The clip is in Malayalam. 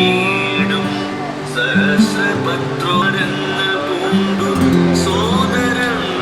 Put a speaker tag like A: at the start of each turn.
A: ചമഞ്ഞിടും സഹസ്രപത്രോരെന്ന പൂണ്ടു സോദരന്മാരോടും